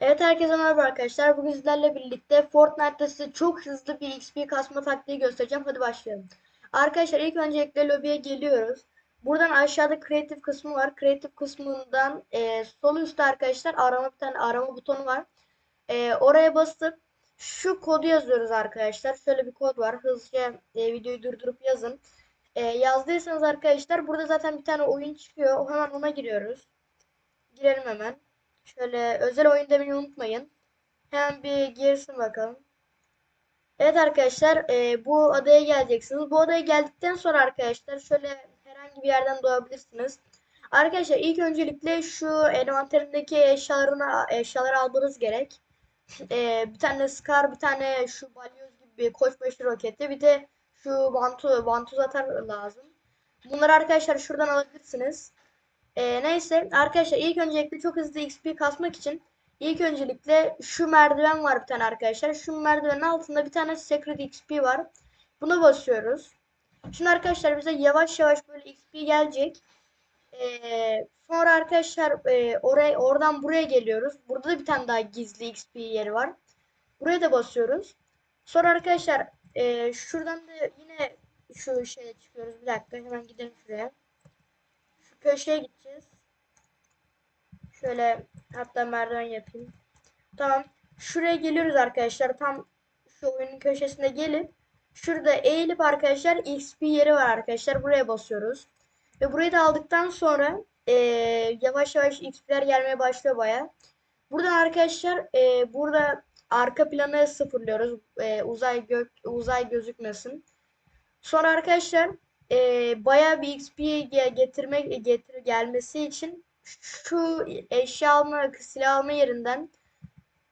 Evet herkese merhaba arkadaşlar. Bugün sizlerle birlikte Fortnite'da size çok hızlı bir XP kasma taktiği göstereceğim. Hadi başlayalım. Arkadaşlar ilk öncelikle lobiye geliyoruz. Buradan aşağıda Creative kısmı var. Creative kısmından e, sol üstte arkadaşlar arama bir tane arama butonu var. E, oraya basıp şu kodu yazıyoruz arkadaşlar. Şöyle bir kod var. Hızlıca e, videoyu durdurup yazın. E, yazdıysanız arkadaşlar burada zaten bir tane oyun çıkıyor. Hemen ona giriyoruz. Girelim hemen. Şöyle özel oyun demeyi unutmayın. Hemen bir girsin bakalım. Evet arkadaşlar e, bu adaya geleceksiniz. Bu adaya geldikten sonra arkadaşlar şöyle herhangi bir yerden doğabilirsiniz. Arkadaşlar ilk öncelikle şu envanterindeki eşyalarını eşyaları almanız gerek. E, bir tane Scar, bir tane şu balyoz gibi koçbaşı roketi, bir de şu vantu, vantuz atar lazım. Bunları arkadaşlar şuradan alabilirsiniz. Ee, neyse arkadaşlar ilk öncelikle çok hızlı XP kasmak için ilk öncelikle şu merdiven var bir tane arkadaşlar. Şu merdivenin altında bir tane Secret XP var. Buna basıyoruz. Şimdi arkadaşlar bize yavaş yavaş böyle XP gelecek. Ee, sonra arkadaşlar e, oraya oradan buraya geliyoruz. Burada da bir tane daha gizli XP yeri var. Buraya da basıyoruz. Sonra arkadaşlar e, şuradan da yine şu şeye çıkıyoruz. Bir dakika hemen gidelim şuraya köşeye gideceğiz. Şöyle hatta merdiven yapayım. Tamam. Şuraya geliyoruz arkadaşlar. Tam şu oyunun köşesine gelip şurada eğilip arkadaşlar XP yeri var arkadaşlar. Buraya basıyoruz. Ve burayı da aldıktan sonra ee, yavaş yavaş XP'ler gelmeye başlıyor baya. Buradan arkadaşlar ee, burada arka planı sıfırlıyoruz. E, uzay gök uzay gözükmesin. Sonra arkadaşlar e, bayağı bir XP getirmek getir gelmesi için şu eşya alma silah alma yerinden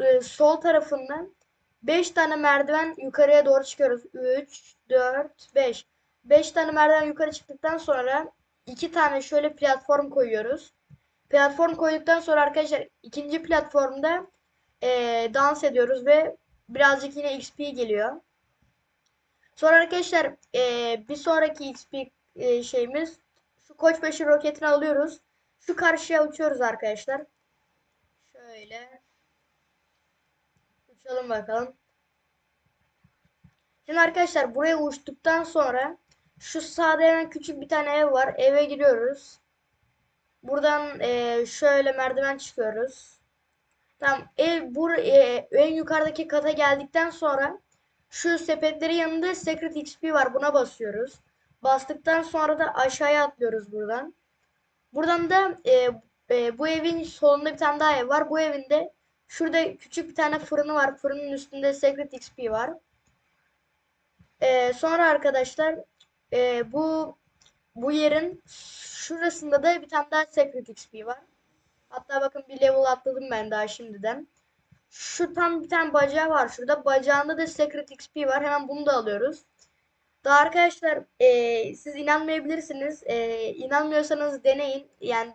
e, sol tarafından 5 tane merdiven yukarıya doğru çıkıyoruz. 3 4 5 5 tane merdiven yukarı çıktıktan sonra 2 tane şöyle platform koyuyoruz. Platform koyduktan sonra arkadaşlar ikinci platformda e, dans ediyoruz ve birazcık yine XP geliyor. Sonra arkadaşlar e, bir sonraki XP e, şeyimiz şu Koçbaşı roketini alıyoruz. Şu karşıya uçuyoruz arkadaşlar. Şöyle uçalım bakalım. Şimdi arkadaşlar buraya uçtuktan sonra şu sağda hemen küçük bir tane ev var. Eve giriyoruz. Buradan e, şöyle merdiven çıkıyoruz. Tamam ev bur e, en yukarıdaki kata geldikten sonra şu sepetlerin yanında Secret XP var. Buna basıyoruz. Bastıktan sonra da aşağıya atlıyoruz buradan. Buradan da e, e, bu evin solunda bir tane daha ev var. Bu evinde şurada küçük bir tane fırını var. Fırının üstünde Secret XP var. E, sonra arkadaşlar e, bu bu yerin şurasında da bir tane daha Secret XP var. Hatta bakın bir level atladım ben daha şimdiden. Şu tam bir tane bacağı var şurada. Bacağında da Secret XP var. Hemen bunu da alıyoruz. Daha arkadaşlar e, siz inanmayabilirsiniz. E, inanmıyorsanız deneyin. Yani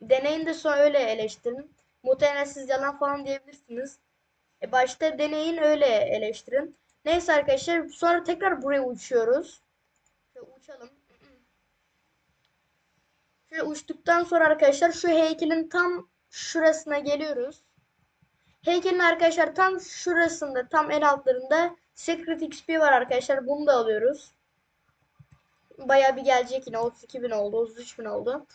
deneyin de sonra öyle eleştirin. Muhtemelen siz yalan falan diyebilirsiniz. E, başta deneyin öyle eleştirin. Neyse arkadaşlar sonra tekrar buraya uçuyoruz. Şöyle uçalım. Şöyle uçtuktan sonra arkadaşlar şu heykelin tam şurasına geliyoruz. Heykelin arkadaşlar tam şurasında tam en altlarında Secret XP var arkadaşlar. Bunu da alıyoruz. Baya bir gelecek yine. 32 bin oldu. 33 bin oldu.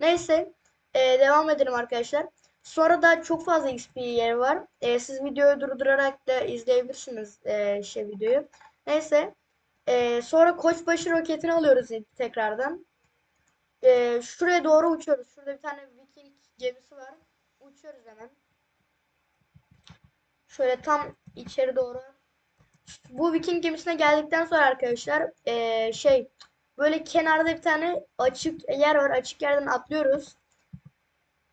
Neyse. E, devam edelim arkadaşlar. Sonra da çok fazla XP yeri var. E, siz videoyu durdurarak da izleyebilirsiniz e, şey videoyu. Neyse. E, sonra Koçbaşı roketini alıyoruz tekrardan. E, şuraya doğru uçuyoruz. Şurada bir tane Viking gemisi var. Uçuyoruz hemen. Şöyle tam içeri doğru. Bu Viking gemisine geldikten sonra arkadaşlar ee, şey böyle kenarda bir tane açık yer var. Açık yerden atlıyoruz.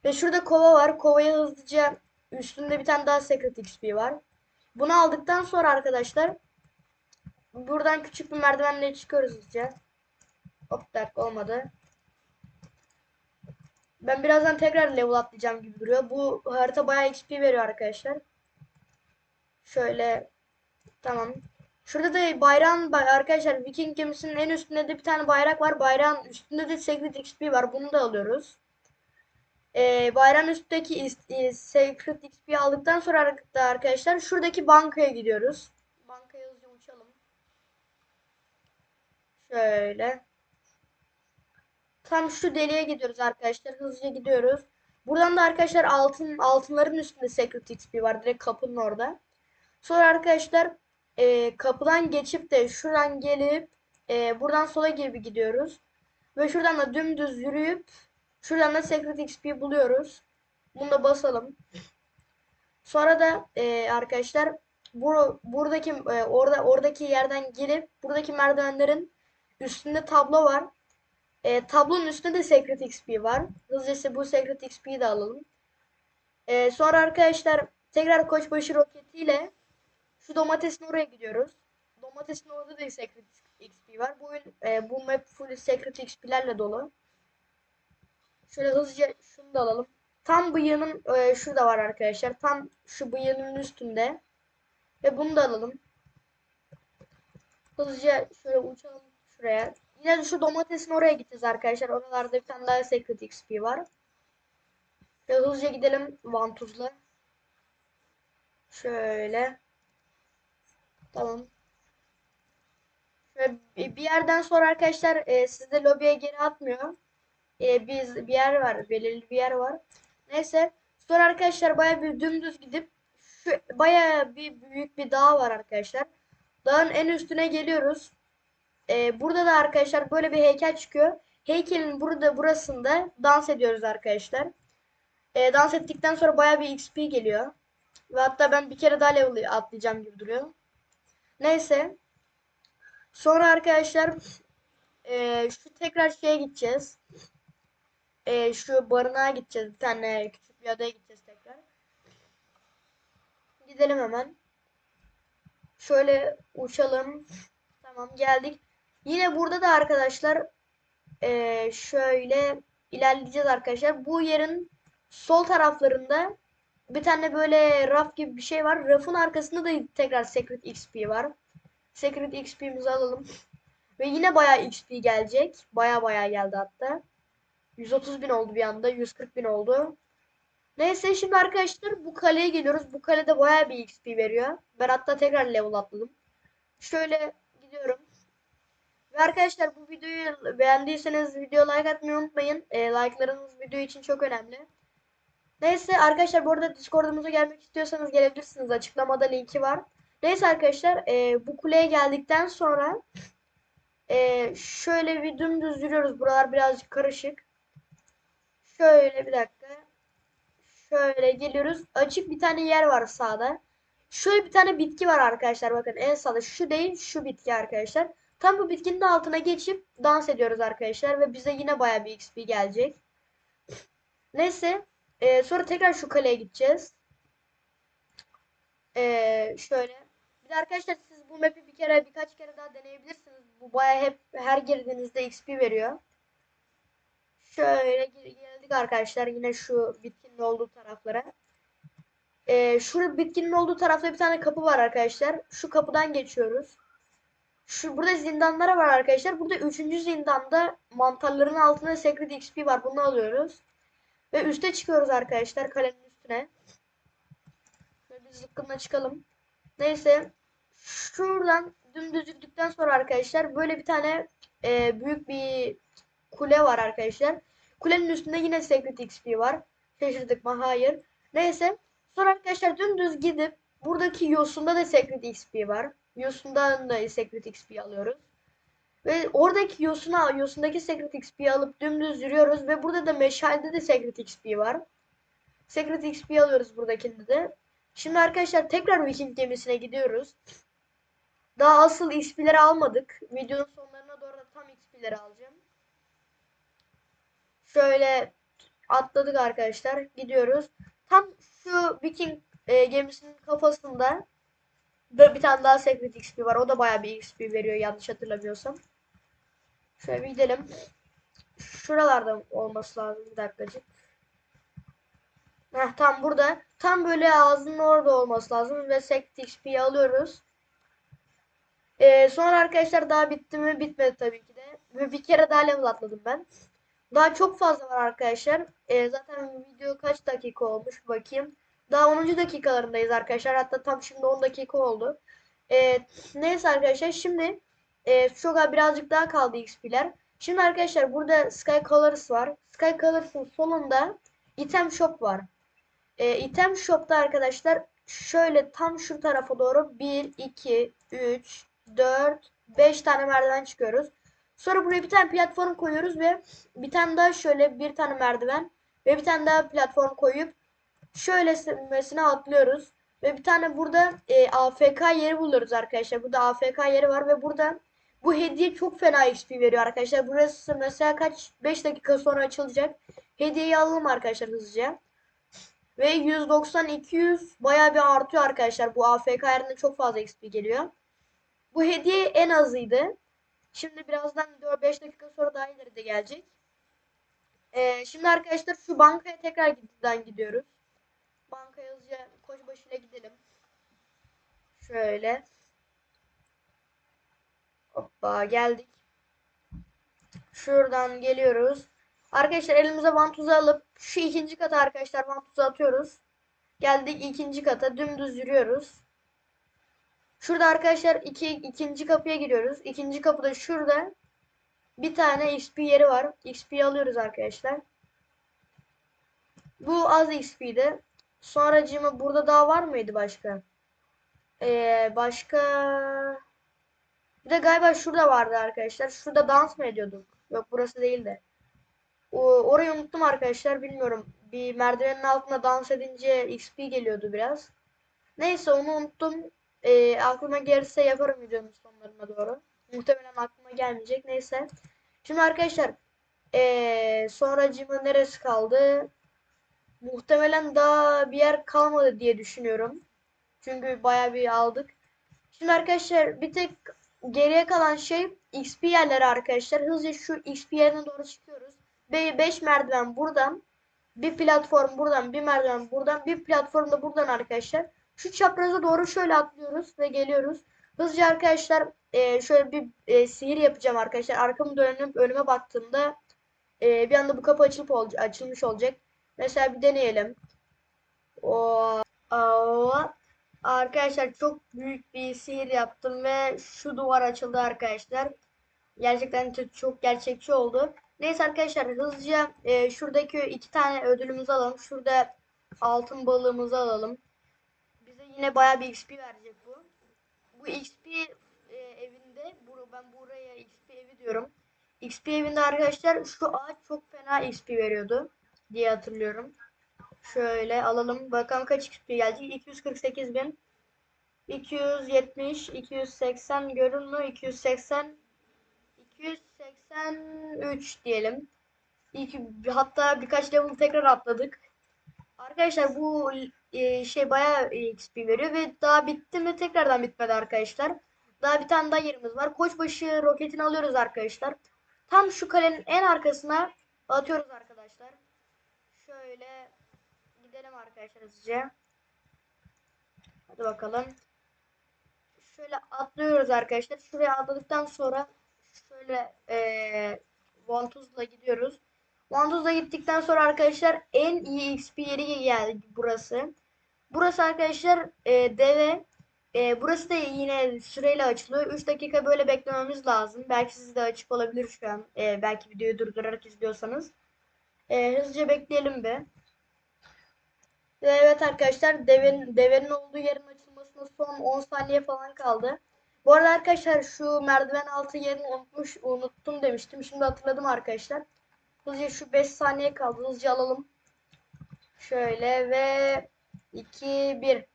Ve şurada kova var. Kovaya hızlıca üstünde bir tane daha Secret XP var. Bunu aldıktan sonra arkadaşlar buradan küçük bir merdivenle çıkıyoruz hızlıca. Hop dakika olmadı. Ben birazdan tekrar level atlayacağım gibi duruyor. Bu harita bayağı XP veriyor arkadaşlar. Şöyle tamam. Şurada da bayrağın arkadaşlar Viking gemisinin en üstünde de bir tane bayrak var. Bayrağın üstünde de Secret XP var. Bunu da alıyoruz. Ee, bayram üstteki is- e, Secret XP aldıktan sonra da arkadaşlar şuradaki bankaya gidiyoruz. Bankaya hızlıca uçalım. Şöyle. Tam şu deliğe gidiyoruz arkadaşlar. Hızlıca gidiyoruz. Buradan da arkadaşlar altın altınların üstünde Secret XP var. Direkt kapının orada. Sonra arkadaşlar e, kapıdan geçip de şuradan gelip e, buradan sola gibi gidiyoruz. Ve şuradan da dümdüz yürüyüp şuradan da Secret XP buluyoruz. Bunu da basalım. Sonra da e, arkadaşlar bu buradaki e, orada oradaki yerden gelip buradaki merdivenlerin üstünde tablo var. E, tablonun üstünde de Secret XP var. Hızlıca bu Secret XP'yi de alalım. E, sonra arkadaşlar tekrar Koçbaşı roketiyle şu domatesin oraya gidiyoruz. Domatesin orada da Secret XP var. Bu oyun, e, bu map full Secret XP'lerle dolu. Şöyle hızlıca şunu da alalım. Tam bıyığının e, şurada var arkadaşlar. Tam şu bıyığının üstünde. Ve bunu da alalım. Hızlıca şöyle uçalım şuraya. Yine de şu domatesin oraya gideceğiz arkadaşlar. Oralarda bir tane daha Secret XP var. Ve hızlıca gidelim vantuzla. Şöyle. Tamam. Şöyle bir yerden sonra arkadaşlar e, sizde lobiye geri atmıyor. E, biz bir yer var. Belirli bir yer var. Neyse. Sonra arkadaşlar baya bir dümdüz gidip şu baya bir büyük bir dağ var arkadaşlar. Dağın en üstüne geliyoruz. E, burada da arkadaşlar böyle bir heykel çıkıyor. Heykelin burada burasında dans ediyoruz arkadaşlar. E, dans ettikten sonra baya bir XP geliyor. Ve hatta ben bir kere daha level atlayacağım gibi duruyor. Neyse. Sonra arkadaşlar e, şu tekrar şeye gideceğiz. E, şu barınağa gideceğiz. Bir tane küçük bir adaya gideceğiz tekrar. Gidelim hemen. Şöyle uçalım. Tamam geldik. Yine burada da arkadaşlar e, şöyle ilerleyeceğiz arkadaşlar. Bu yerin sol taraflarında bir tane böyle raf gibi bir şey var. Rafın arkasında da tekrar Secret XP var. Secret XP'mizi alalım. Ve yine bayağı XP gelecek. Baya baya geldi hatta. 130 bin oldu bir anda. 140 bin oldu. Neyse şimdi arkadaşlar bu kaleye geliyoruz. Bu kalede baya bir XP veriyor. Ben hatta tekrar level atladım. Şöyle gidiyorum. Ve arkadaşlar bu videoyu beğendiyseniz video like atmayı unutmayın. E, like'larınız video için çok önemli. Neyse arkadaşlar bu arada Discord'umuza gelmek istiyorsanız gelebilirsiniz. Açıklamada linki var. Neyse arkadaşlar e, bu kuleye geldikten sonra e, şöyle bir dümdüz yürüyoruz. Buralar birazcık karışık. Şöyle bir dakika. Şöyle geliyoruz. Açık bir tane yer var sağda. Şöyle bir tane bitki var arkadaşlar. Bakın en sağda şu değil şu bitki arkadaşlar. Tam bu bitkinin altına geçip dans ediyoruz arkadaşlar. Ve bize yine baya bir XP gelecek. Neyse. E, sonra tekrar şu kaleye gideceğiz. E, şöyle. Bir de arkadaşlar siz bu map'i bir kere birkaç kere daha deneyebilirsiniz. Bu baya hep her girdiğinizde XP veriyor. Şöyle gel- geldik arkadaşlar yine şu bitkinin olduğu taraflara. Ee, şu bitkinin olduğu tarafta bir tane kapı var arkadaşlar. Şu kapıdan geçiyoruz. Şu burada zindanlara var arkadaşlar. Burada üçüncü zindanda mantarların altında Secret XP var. Bunu alıyoruz. Ve üste çıkıyoruz arkadaşlar kalenin üstüne. Şöyle bir zıkkımla çıkalım. Neyse. Şuradan dümdüz yürüdükten sonra arkadaşlar böyle bir tane e, büyük bir kule var arkadaşlar. Kulenin üstünde yine Secret XP var. Şaşırdık mı? Hayır. Neyse. Sonra arkadaşlar dümdüz gidip buradaki yosunda da Secret XP var. Yosundan da Secret XP alıyoruz. Ve oradaki yosuna, yosundaki Secret XP'yi alıp dümdüz yürüyoruz. Ve burada da meşalde de Secret XP var. Secret XP alıyoruz buradakinde de. Şimdi arkadaşlar tekrar Viking gemisine gidiyoruz. Daha asıl XP'leri almadık. Videonun sonlarına doğru da tam XP'leri alacağım. Şöyle atladık arkadaşlar. Gidiyoruz. Tam şu Viking e, gemisinin kafasında bir tane daha Secret XP var. O da bayağı bir XP veriyor yanlış hatırlamıyorsam. Şöyle bir gidelim. Şuralarda olması lazım. Bir dakikacık. Heh, tam burada. Tam böyle ağzının orada olması lazım. Ve Secret XP'yi alıyoruz. Ee, sonra arkadaşlar daha bitti mi? Bitmedi tabii ki de. Ve bir kere daha level atladım ben. Daha çok fazla var arkadaşlar. Ee, zaten video kaç dakika olmuş bakayım. Daha 10. dakikalarındayız arkadaşlar. Hatta tam şimdi 10 dakika oldu. Ee, neyse arkadaşlar şimdi e, az birazcık daha kaldı XP'ler. Şimdi arkadaşlar burada Sky Colors var. Sky Colors'ın sonunda item shop var. Ee, item shop'ta arkadaşlar şöyle tam şu tarafa doğru 1, 2, 3, 4, 5 tane merdiven çıkıyoruz. Sonra buraya bir tane platform koyuyoruz ve bir tane daha şöyle bir tane merdiven ve bir tane daha platform koyup şöylesine atlıyoruz. Ve bir tane burada e, AFK yeri buluyoruz arkadaşlar. Burada AFK yeri var ve burada bu hediye çok fena XP veriyor arkadaşlar. Burası mesela kaç 5 dakika sonra açılacak. Hediyeyi alalım arkadaşlar hızlıca. Ve 190 200 bayağı bir artıyor arkadaşlar. Bu AFK yerinde çok fazla XP geliyor. Bu hediye en azıydı. Şimdi birazdan 4-5 dakika sonra daha ileri de gelecek. Ee, şimdi arkadaşlar şu bankaya tekrar gididen gidiyoruz. Bankaya hızlıca koş başıyla gidelim. Şöyle. Hoppa geldik. Şuradan geliyoruz. Arkadaşlar elimize vantuzu alıp şu ikinci kata arkadaşlar vantuzu atıyoruz. Geldik ikinci kata dümdüz yürüyoruz. Şurada arkadaşlar iki, ikinci kapıya giriyoruz. İkinci kapıda şurada bir tane XP yeri var. XP alıyoruz arkadaşlar. Bu az XP'di. Sonracığıma burada daha var mıydı başka? Ee, başka bir de galiba şurada vardı arkadaşlar. Şurada dans mı ediyorduk? Yok burası değildi. O, orayı unuttum arkadaşlar. Bilmiyorum. Bir merdivenin altında dans edince XP geliyordu biraz. Neyse onu unuttum. E, aklıma gelirse yaparım videonun sonlarına doğru. Muhtemelen aklıma gelmeyecek. Neyse. Şimdi arkadaşlar e, sonracığıma neresi kaldı? Muhtemelen daha bir yer kalmadı diye düşünüyorum. Çünkü baya bir aldık. Şimdi arkadaşlar bir tek geriye kalan şey XP yerleri arkadaşlar. Hızlıca şu XP yerine doğru çıkıyoruz. 5 merdiven buradan. Bir platform buradan. Bir merdiven buradan. Bir platform da buradan arkadaşlar. Şu çapraza doğru şöyle atlıyoruz ve geliyoruz. Hızlıca arkadaşlar e, şöyle bir e, sihir yapacağım arkadaşlar. Arkamı dönüp önüme baktığımda e, bir anda bu kapı açılıp ol açılmış olacak. Mesela bir deneyelim. O, o Arkadaşlar çok büyük bir sihir yaptım ve şu duvar açıldı arkadaşlar. Gerçekten çok gerçekçi oldu. Neyse arkadaşlar hızlıca e, şuradaki iki tane ödülümüzü alalım. Şurada altın balığımızı alalım. Bize yine baya bir XP verecek bu. Bu XP e, evinde ben buraya XP evi diyorum. XP evinde arkadaşlar şu ağaç çok fena XP veriyordu diye hatırlıyorum. Şöyle alalım. Bakalım kaç XP gelecek. 248 bin. 270, 280 görün mü? 280, 283 diyelim. İlk, hatta birkaç level tekrar atladık. Arkadaşlar bu e, şey bayağı XP veriyor ve daha bitti mi? Tekrardan bitmedi arkadaşlar. Daha bir tane daha yerimiz var. Koçbaşı roketini alıyoruz arkadaşlar. Tam şu kalenin en arkasına atıyoruz arkadaşlar. Şöyle gidelim arkadaşlar hızlıca. Hadi bakalım. Şöyle atlıyoruz arkadaşlar. Şuraya atladıktan sonra şöyle ee, Vantuz'la gidiyoruz. Vantuz'la gittikten sonra arkadaşlar en iyi XP yeri geldi burası. Burası arkadaşlar e, deve. E, burası da yine süreyle açılıyor. 3 dakika böyle beklememiz lazım. Belki sizde açık olabilir şu an. E, belki videoyu durdurarak izliyorsanız. E, hızlıca bekleyelim bir. Evet arkadaşlar devenin, devenin olduğu yerin açılmasına son 10 saniye falan kaldı. Bu arada arkadaşlar şu merdiven altı yerini unutmuş, unuttum demiştim. Şimdi hatırladım arkadaşlar. Hızlıca şu 5 saniye kaldı. Hızlıca alalım. Şöyle ve 2 1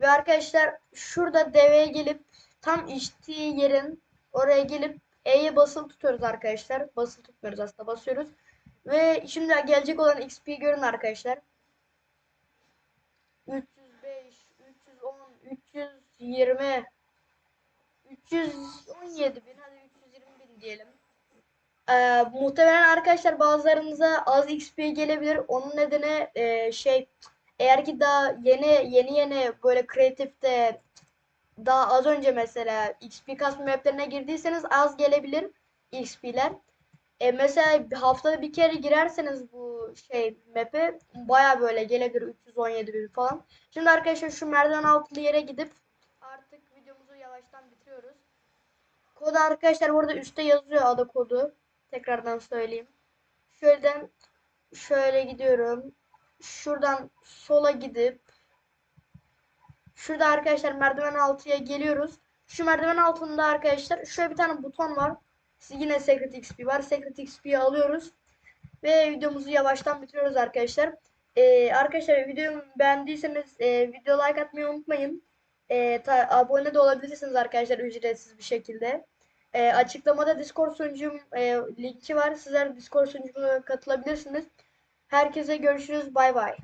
Ve arkadaşlar şurada deveye gelip tam içtiği yerin oraya gelip E'ye basılı tutuyoruz arkadaşlar. Basılı tutmuyoruz aslında basıyoruz. Ve şimdi gelecek olan XP'yi görün arkadaşlar. 305, 310, 320, 317 bin hadi 320 bin diyelim. Ee, muhtemelen arkadaşlar bazılarınıza az XP gelebilir. Onun nedeni e, şey eğer ki daha yeni yeni yeni böyle kreatifte daha az önce mesela XP kasma maplerine girdiyseniz az gelebilir XP'ler. E, mesela haftada bir kere girerseniz bu şey map'e baya böyle gelebilir 317 bin falan. Şimdi arkadaşlar şu merdiven altlı yere gidip artık videomuzu yavaştan bitiriyoruz. Kodu arkadaşlar burada üstte yazıyor ada kodu. Tekrardan söyleyeyim. Şöyle şöyle gidiyorum. Şuradan sola gidip şurada arkadaşlar merdiven altıya geliyoruz. Şu merdiven altında arkadaşlar şöyle bir tane buton var. Yine Secret XP var. Secret XP'yi alıyoruz. Ve videomuzu yavaştan bitiriyoruz arkadaşlar. Ee, arkadaşlar videomu beğendiyseniz e, video like atmayı unutmayın. E, ta- abone de olabilirsiniz arkadaşlar ücretsiz bir şekilde. E, açıklamada Discord sunucum e, linki var. Sizler Discord sunucuma katılabilirsiniz. Herkese görüşürüz. Bay bay.